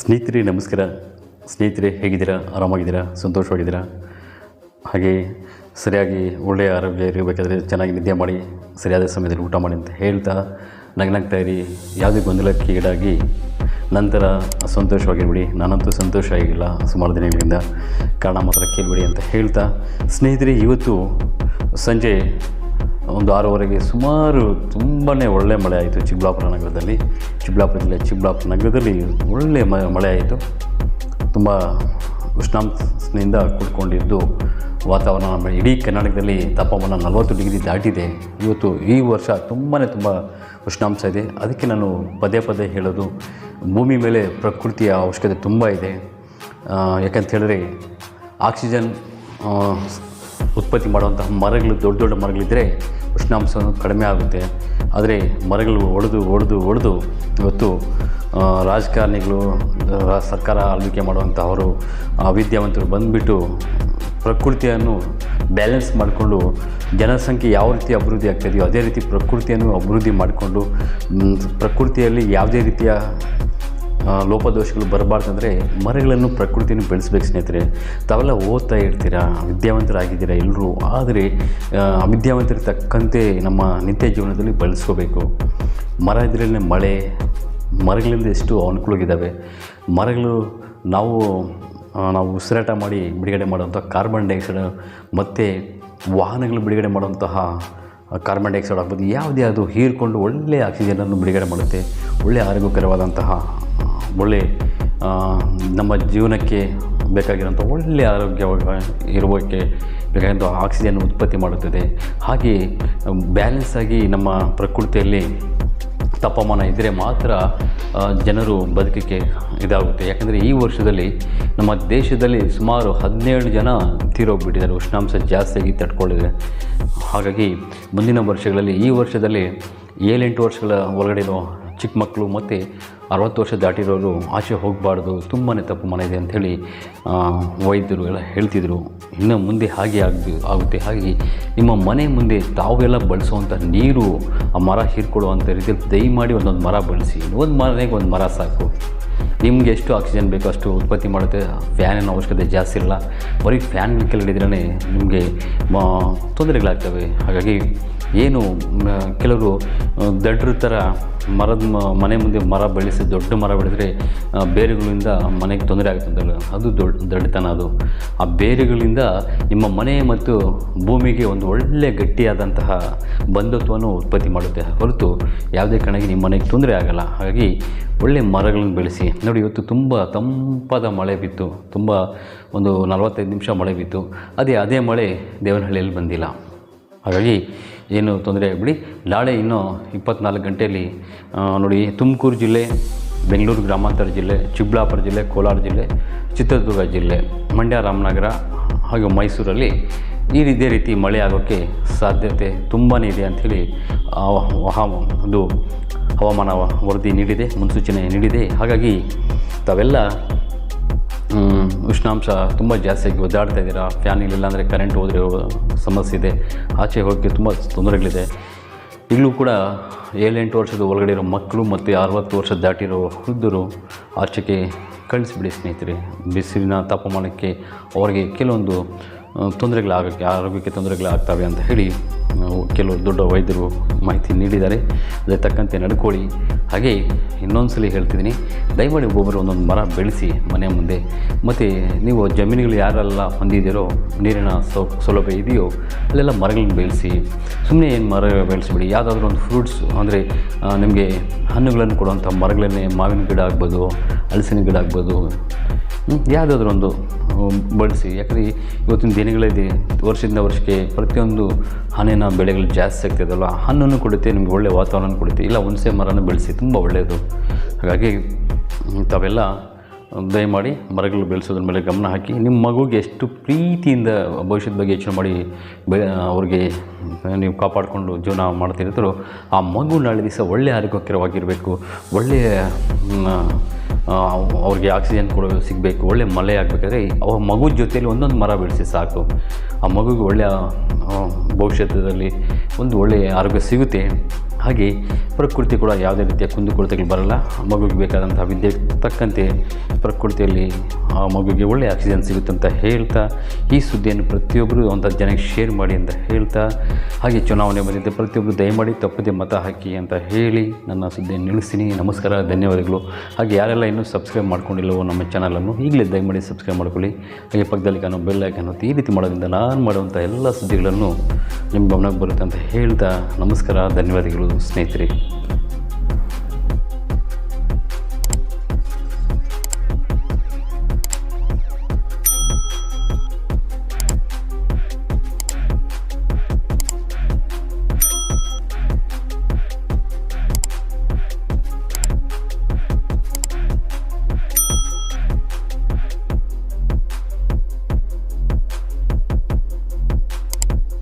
ಸ್ನೇಹಿತರೆ, ನಮಸ್ಕಾರ. ಸ್ನೇಹಿತರೆ, ಹೇಗಿದ್ದೀರಾ? ಆರಾಮಾಗಿದ್ದೀರಾ? ಸಂತೋಷವಾಗಿದ್ದೀರಾ? ಹಾಗೆ ಸರಿಯಾಗಿ ಒಳ್ಳೆಯ ಆರೋಗ್ಯ ಇರಬೇಕಾದ್ರೆ ಚೆನ್ನಾಗಿ ನಿದ್ದೆ ಮಾಡಿ, ಸರಿಯಾದ ಸಮಯದಲ್ಲಿ ಊಟ ಮಾಡಿ ಅಂತ ಹೇಳ್ತಾ ನಗ್ನಗ್ತಾ ಇರಿ. ಯಾವುದೇ ಗೊಂದಲಕ್ಕೆ ಈಡಾಗಿ ನಂತರ ಸಂತೋಷವಾಗಿರ್ಬಿಡಿ. ನಾನಂತೂ ಸಂತೋಷ ಆಗಿಲ್ಲ ಸುಮಾರು ದಿನಗಳಿಂದ. ಕಾರಣ ಮಾತ್ರ ಕೇಳಿಬಿಡಿ ಅಂತ ಹೇಳ್ತಾ ಸ್ನೇಹಿತರೆ, ಇವತ್ತು ಸಂಜೆ ಒಂದು ಆರೂವರೆಗೆ ಸುಮಾರು ತುಂಬಾ ಒಳ್ಳೆ ಮಳೆ ಆಯಿತು ಚಿಕ್ಕಬಳ್ಳಾಪುರ ನಗರದಲ್ಲಿ. ಚಿಕ್ಕಬಳ್ಳಾಪುರ ಜಿಲ್ಲೆ, ಚಿಕ್ಕಬಳ್ಳಾಪುರ ನಗರದಲ್ಲಿ ಒಳ್ಳೆ ಮ, ಮಳೆ ಆಯಿತು. ತುಂಬ ಉಷ್ಣಾಂಶನಿಂದ ಕೂಡ್ಕೊಂಡಿದ್ದು ವಾತಾವರಣ. ಇಡೀ ಕರ್ನಾಟಕದಲ್ಲಿ ತಾಪಮಾನ ನಲವತ್ತು ಡಿಗ್ರಿ ದಾಟಿದೆ. ಇವತ್ತು ಈ ವರ್ಷ ತುಂಬಾ ತುಂಬ ಉಷ್ಣಾಂಶ ಇದೆ. ಅದಕ್ಕೆ ನಾನು ಪದೇ ಪದೇ ಹೇಳೋದು, ಭೂಮಿ ಮೇಲೆ ಪ್ರಕೃತಿಯ ಅವಶ್ಯಕತೆ ತುಂಬ ಇದೆ. ಯಾಕಂತ ಹೇಳಿದ್ರೆ, ಆಕ್ಸಿಜನ್ ಉತ್ಪತ್ತಿ ಮಾಡುವಂತಹ ಮರಗಳು, ದೊಡ್ಡ ದೊಡ್ಡ ಮರಗಳಿದ್ದರೆ ಉಷ್ಣಾಂಶ ಕಡಿಮೆ ಆಗುತ್ತೆ. ಆದರೆ ಮರಗಳು ಒಡೆದು ಒಡೆದು ಒಡೆದು ಇವತ್ತು ರಾಜಕಾರಣಿಗಳು ಸರ್ಕಾರ ಆಳ್ವಿಕೆ ಮಾಡುವಂಥವರು ವಿದ್ಯಾವಂತರು ಬಂದುಬಿಟ್ಟು ಪ್ರಕೃತಿಯನ್ನು ಬ್ಯಾಲೆನ್ಸ್ ಮಾಡಿಕೊಂಡು ಜನಸಂಖ್ಯೆ ಯಾವ ರೀತಿ ಅಭಿವೃದ್ಧಿ ಆಗ್ತಿದೆಯೋ ಅದೇ ರೀತಿ ಪ್ರಕೃತಿಯನ್ನು ಅಭಿವೃದ್ಧಿ ಮಾಡಿಕೊಂಡು ಪ್ರಕೃತಿಯಲ್ಲಿ ಯಾವುದೇ ರೀತಿಯ ಲೋಪದೋಷಗಳು ಬರಬಾರ್ದಂದ್ರೆ ಮರಗಳನ್ನು ಪ್ರಕೃತಿಯನ್ನು ಬೆಳೆಸ್ಬೇಕು ಸ್ನೇಹಿತರೆ. ತಾವೆಲ್ಲ ಓದ್ತಾ ಇರ್ತೀರಾ? ವಿದ್ಯಾವಂತರಾಗಿದ್ದೀರಾ ಎಲ್ಲರೂ? ಆದರೆ ಆ, ತಕ್ಕಂತೆ ನಮ್ಮ ನಿತ್ಯ ಜೀವನದಲ್ಲಿ ಬಳಸ್ಕೋಬೇಕು. ಮರ ಇದ್ರಲ್ಲೇ ಮಳೆ ಮರಗಳಿಂದ ಎಷ್ಟು ಅನುಕೂಲಗಳಿದ್ದಾವೆ? ಮರಗಳು ನಾವು ನಾವು ಉಸಿರಾಟ ಮಾಡಿ ಬಿಡುಗಡೆ ಮಾಡುವಂಥ ಕಾರ್ಬನ್ ಡೈಆಕ್ಸೈಡ್ ಮತ್ತು ವಾಹನಗಳು ಬಿಡುಗಡೆ ಮಾಡುವಂತಹ ಕಾರ್ಬನ್ ಡೈಆಕ್ಸೈಡ್ ಆಗ್ಬೋದು ಯಾವುದೇ ಅದು ಹೀರಿಕೊಂಡು ಒಳ್ಳೆಯ ಆಕ್ಸಿಜನನ್ನು ಬಿಡುಗಡೆ ಮಾಡುತ್ತೆ. ಒಳ್ಳೆಯ ಆರೋಗ್ಯಕರವಾದಂತಹ ಒಳ್ಳೆ ನಮ್ಮ ಜೀವನಕ್ಕೆ ಬೇಕಾಗಿರೋಂಥ ಒಳ್ಳೆಯ ಆರೋಗ್ಯವಾಗ ಇರುವಕ್ಕೆ ಬೇಕಾದಂಥ ಆಕ್ಸಿಜನ್ ಉತ್ಪತ್ತಿ ಮಾಡುತ್ತದೆ. ಹಾಗೆ ಬ್ಯಾಲೆನ್ಸ್ ಆಗಿ ನಮ್ಮ ಪ್ರಕೃತಿಯಲ್ಲಿ ತಾಪಮಾನ ಇದ್ದರೆ ಮಾತ್ರ ಜನರು ಬದುಕಕ್ಕೆ ಇದಾಗುತ್ತೆ. ಯಾಕಂದರೆ ಈ ವರ್ಷದಲ್ಲಿ ನಮ್ಮ ದೇಶದಲ್ಲಿ ಸುಮಾರು ಹದಿನೇಳು ಜನ ತೀರೋಗ್ಬಿಟ್ಟಿದ್ದಾರೆ ಉಷ್ಣಾಂಶ ಜಾಸ್ತಿಯಾಗಿ ತಡ್ಕೊಳ್ಳಿದೆ ಹಾಗಾಗಿ ಮುಂದಿನ ವರ್ಷಗಳಲ್ಲಿ ಈ ವರ್ಷದಲ್ಲಿ ಏಳೆಂಟು ವರ್ಷಗಳ ಒಳಗಡೆ ಚಿಕ್ಕ ಮಕ್ಕಳು ಮತ್ತು ಅರವತ್ತು ವರ್ಷ ದಾಟಿರೋರು ಆಚೆ ಹೋಗಬಾರ್ದು ತುಂಬಾ ತಪ್ಪು ಇದೆ ಅಂಥೇಳಿ ವೈದ್ಯರು ಎಲ್ಲ ಹೇಳ್ತಿದ್ರು. ಇನ್ನು ಮುಂದೆ ಹಾಗೆ ಆಗಿ ಆಗುತ್ತೆ. ಹಾಗೆ ನಿಮ್ಮ ಮನೆ ಮುಂದೆ ತಾವೆಲ್ಲ ಬಳಸುವಂಥ ನೀರು, ಆ ಮರ ಹೀರ್ಕೊಳ್ಳುವಂಥ ರೀತಿಯಲ್ಲಿ ದಯಮಾಡಿ ಒಂದೊಂದು ಮರ ಬಳಸಿ. ಒಂದು ಮನೆಗೆ ಒಂದು ಮರ ಸಾಕು. ನಿಮಗೆ ಎಷ್ಟು ಆಕ್ಸಿಜನ್ ಬೇಕೋ ಅಷ್ಟು ಉತ್ಪತ್ತಿ ಮಾಡುತ್ತೆ. ಫ್ಯಾನಿನ ಅವಶ್ಯಕತೆ ಜಾಸ್ತಿ ಇರಲ್ಲ. ಬರೀ ಫ್ಯಾನ್ ಕೆಳಗಡೆ ನಿಮಗೆ ತೊಂದರೆಗಳಾಗ್ತವೆ. ಹಾಗಾಗಿ ಏನು ಕೆಲವರು ದಡ್ರ ಥರ ಮರದ ಮನೆ ಮುಂದೆ ಮರ ಬೆಳೆಸಿ ದೊಡ್ಡ ಮರ ಬೆಳೆದರೆ ಬೇರುಗಳಿಂದ ಮನೆಗೆ ತೊಂದರೆ ಆಗುತ್ತೆ ಅಂತ ಅದು ದೊಡ್ಡ ದಡ್ಡತನ ಅದು. ಆ ಬೇರುಗಳಿಂದ ನಿಮ್ಮ ಮನೆ ಮತ್ತು ಭೂಮಿಗೆ ಒಂದು ಒಳ್ಳೆ ಗಟ್ಟಿಯಾದಂತಹ ಬಂಧುತ್ವವನ್ನು ಉತ್ಪತ್ತಿ ಮಾಡುತ್ತೆ. ಹೊರತು ಯಾವುದೇ ಕಾರಣಕ್ಕೆ ನಿಮ್ಮ ಮನೆಗೆ ತೊಂದರೆ ಆಗಲ್ಲ. ಹಾಗಾಗಿ ಒಳ್ಳೆ ಮರಗಳನ್ನು ಬೆಳೆಸಿ. ನೋಡಿ, ಇವತ್ತು ತುಂಬ ತಂಪಾದ ಮಳೆ ಬಿತ್ತು. ತುಂಬ ಒಂದು ನಲವತ್ತೈದು ನಿಮಿಷ ಮಳೆ ಬಿತ್ತು. ಅದೇ ಅದೇ ಮಳೆ ದೇವನಹಳ್ಳಿಯಲ್ಲಿ ಬಂದಿಲ್ಲ. ಹಾಗಾಗಿ ಏನು ತೊಂದರೆ ಆಗಬೇಡಿ. ನಾಳೆ ಇನ್ನೂ ಇಪ್ಪತ್ನಾಲ್ಕು ಗಂಟೆಯಲ್ಲಿ ನೋಡಿ, ತುಮಕೂರು ಜಿಲ್ಲೆ, ಬೆಂಗಳೂರು ಗ್ರಾಮಾಂತರ ಜಿಲ್ಲೆ ಚಿಕ್ಕಬಳ್ಳಾಪುರ ಜಿಲ್ಲೆ, ಕೋಲಾರ ಜಿಲ್ಲೆ, ಚಿತ್ರದುರ್ಗ ಜಿಲ್ಲೆ, ಮಂಡ್ಯ, ರಾಮನಗರ ಹಾಗೂ ಮೈಸೂರಲ್ಲಿ ಈ ಇದೇ ರೀತಿ ಮಳೆ ಆಗೋಕ್ಕೆ ಸಾಧ್ಯತೆ ತುಂಬಾ ಇದೆ ಅಂಥೇಳಿ ಒಂದು ಹವಾಮಾನ ವರದಿ ನೀಡಿದೆ, ಮುನ್ಸೂಚನೆ ನೀಡಿದೆ. ಹಾಗಾಗಿ ತಾವೆಲ್ಲ ಉಷ್ಣಾಂಶ ತುಂಬ ಜಾಸ್ತಿಯಾಗಿ ಒದ್ದಾಡ್ತಾ ಇದ್ದೀರಾ? ಫ್ಯಾನ್ ಇಲ್ಲ ಅಂದರೆ ಕರೆಂಟ್ ಹೋದರೆ ಸಮಸ್ಯೆ ಇದೆ. ಆಚೆ ಹೋಗೋಕ್ಕೆ ತುಂಬ ತೊಂದರೆಗಳಿದೆ. ಈಗಲೂ ಕೂಡ ಏಳೆಂಟು ವರ್ಷದ ಒಳಗಡೆ ಇರೋ ಮಕ್ಕಳು ಮತ್ತು ಅರವತ್ತು ವರ್ಷ ದಾಟಿರೋ ವೃದ್ಧರು ಆಚೆಗೆ ಕಳಿಸಿಬಿಡಿ ಸ್ನೇಹಿತರೆ. ಬಿಸಿಲಿನ ತಾಪಮಾನಕ್ಕೆ ಅವರಿಗೆ ಕೆಲವೊಂದು ತೊಂದರೆಗಳಾಗಕ್ಕೆ, ಆರೋಗ್ಯಕ್ಕೆ ತೊಂದರೆಗಳಾಗ್ತವೆ ಅಂತ ಹೇಳಿ ಕೆಲವು ದೊಡ್ಡ ವೈದ್ಯರು ಮಾಹಿತಿ ನೀಡಿದ್ದಾರೆ. ಅದಕ್ಕೆ ತಕ್ಕಂತೆ ನಡ್ಕೊಳ್ಳಿ ಹಾಗೆ ಇನ್ನೊಂದು ಸಲ ಹೇಳ್ತಿದ್ದೀನಿ, ದಯಮಾಡಿ ಒಬ್ಬೊಬ್ಬರು ಒಂದೊಂದು ಮರ ಬೆಳೆಸಿ ಮನೆ ಮುಂದೆ. ಮತ್ತು ನೀವು ಜಮೀನುಗಳು ಯಾರೆಲ್ಲ ಹೊಂದಿದ್ದೀರೋ, ನೀರಿನ ಸೌ, ಸೌಲಭ್ಯ ಇದೆಯೋ, ಅಲ್ಲೆಲ್ಲ ಮರಗಳನ್ನ ಬೆಳೆಸಿ. ಸುಮ್ಮನೆ ಏನು ಮರ ಬೆಳೆಸಿಬಿಡಿ, ಯಾವುದಾದ್ರೂ ಒಂದು ಫ್ರೂಟ್ಸ್, ಅಂದರೆ ನಿಮಗೆ ಹಣ್ಣುಗಳನ್ನು ಕೊಡುವಂಥ ಮರಗಳನ್ನೇ ಮಾವಿನ ಗಿಡ ಆಗ್ಬೋದು, ಹಲಸಿನ ಗಿಡ ಆಗ್ಬೋದು ಯಾವುದಾದ್ರೂ ಒಂದು ಬಳಸಿ ಯಾಕಂದರೆ ಇವತ್ತಿನ ದಿನಗಳಲ್ಲಿ ವರ್ಷದಿಂದ ವರ್ಷಕ್ಕೆ ಪ್ರತಿಯೊಂದು ಹಣ್ಣಿನ ಬೆಳೆಗಳು ಜಾಸ್ತಿ ಆಗ್ತಿದಲ್ಲ ಹಣ್ಣನ್ನು ಕೊಡುತ್ತೆ, ನಿಮಗೆ ಒಳ್ಳೆಯ ವಾತಾವರಣ ಕೊಡುತ್ತೆ. ಇಲ್ಲ, ಹುಣಸೆ ಮರನ ಬೆಳೆಸಿ, ತುಂಬ ಒಳ್ಳೆಯದು. ಹಾಗಾಗಿ ತಾವೆಲ್ಲ ದಯಮಾಡಿ ಮರಗಳು ಬೆಳೆಸೋದ್ರ ಮೇಲೆ ಗಮನ ಹಾಕಿ ನಿಮ್ಮ ಮಗುಗೆ ಎಷ್ಟು ಪ್ರೀತಿಯಿಂದ ಭವಿಷ್ಯದ ಬಗ್ಗೆ ಯೋಚನೆ ಮಾಡಿ, ಬೆ, ಅವ್ರಿಗೆ ನೀವು ಕಾಪಾಡಿಕೊಂಡು ಜೀವನ ಮಾಡ್ತಿರ್ತಾರೋ ಆ ಮಗು ನಾಳೆ ದಿವಸ ಒಳ್ಳೆಯ ಆರೋಗ್ಯಕರವಾಗಿರಬೇಕು ಒಳ್ಳೆಯ ಅವ್ರಿಗೆ ಆಕ್ಸಿಜನ್ ಕೊಡ ಸಿಗಬೇಕು, ಒಳ್ಳೆ ಮಳೆ ಆಗಬೇಕಾದ್ರೆ ಅವ್ರ ಮಗು ಜೊತೆಯಲ್ಲಿ ಒಂದೊಂದು ಮರ ಬೆಳೆಸಿ ಸಾಕು. ಆ ಮಗುಗೆ ಒಳ್ಳೆಯ ಭವಿಷ್ಯದಲ್ಲಿ ಒಂದು ಒಳ್ಳೆಯ ಆರೋಗ್ಯ ಸಿಗುತ್ತೆ. ಹಾಗೆ ಪ್ರಕೃತಿ ಕೂಡ ಯಾವುದೇ ರೀತಿಯ ಕುಂದುಕೊರತೆಗಳು ಬರಲ್ಲ. ಮಗುವಿಗೆ ಬೇಕಾದಂಥ ವಿದ್ಯೆ ತಕ್ಕಂತೆ ಪ್ರಕೃತಿಯಲ್ಲಿ ಆ ಮಗುವಿಗೆ ಒಳ್ಳೆಯ ಆಕ್ಸಿಜನ್ ಸಿಗುತ್ತೆ ಅಂತ ಹೇಳ್ತಾ, ಈ ಸುದ್ದಿಯನ್ನು ಪ್ರತಿಯೊಬ್ಬರು ಅಂತ ಜನಕ್ಕೆ ಶೇರ್ ಮಾಡಿ ಅಂತ ಹೇಳ್ತಾ, ಹಾಗೆ ಚುನಾವಣೆ ಬಂದಿದ್ದೆ ಪ್ರತಿಯೊಬ್ಬರು ದಯಮಾಡಿ ತಪ್ಪದೆ ಮತ ಹಾಕಿ ಅಂತ ಹೇಳಿ ನನ್ನ ಸುದ್ದಿಯನ್ನು ನಿಲ್ಲಿಸ್ತೀನಿ. ನಮಸ್ಕಾರ, ಧನ್ಯವಾದಗಳು. ಹಾಗೆ ಯಾರೆಲ್ಲ ಇನ್ನೂ ಸಬ್ಸ್ಕ್ರೈಬ್ ಮಾಡ್ಕೊಂಡಿಲ್ಲವೋ ನಮ್ಮ ಚಾನಲನ್ನು ಈಗಲೇ ದಯಮಾಡಿ ಸಬ್ಸ್ಕ್ರೈಬ್ ಮಾಡ್ಕೊಳ್ಳಿ. ಹಾಗೆ ಪಕ್ಕದಲ್ಲಿ ಕಾಣೋ ಬೆಲ್ ಐಕನ್ ಈ ರೀತಿ ಮಾಡೋದ್ರಿಂದ ನಾನು ಮಾಡುವಂಥ ಎಲ್ಲ ಸುದ್ದಿಗಳನ್ನು ನಿಮ್ಮ ಗಮನಕ್ಕೆ ಬರುತ್ತೆ ಅಂತ ಹೇಳ್ತಾ, ನಮಸ್ಕಾರ, ಧನ್ಯವಾದಗಳು. ಸ್ನೇಹಿತರೆ.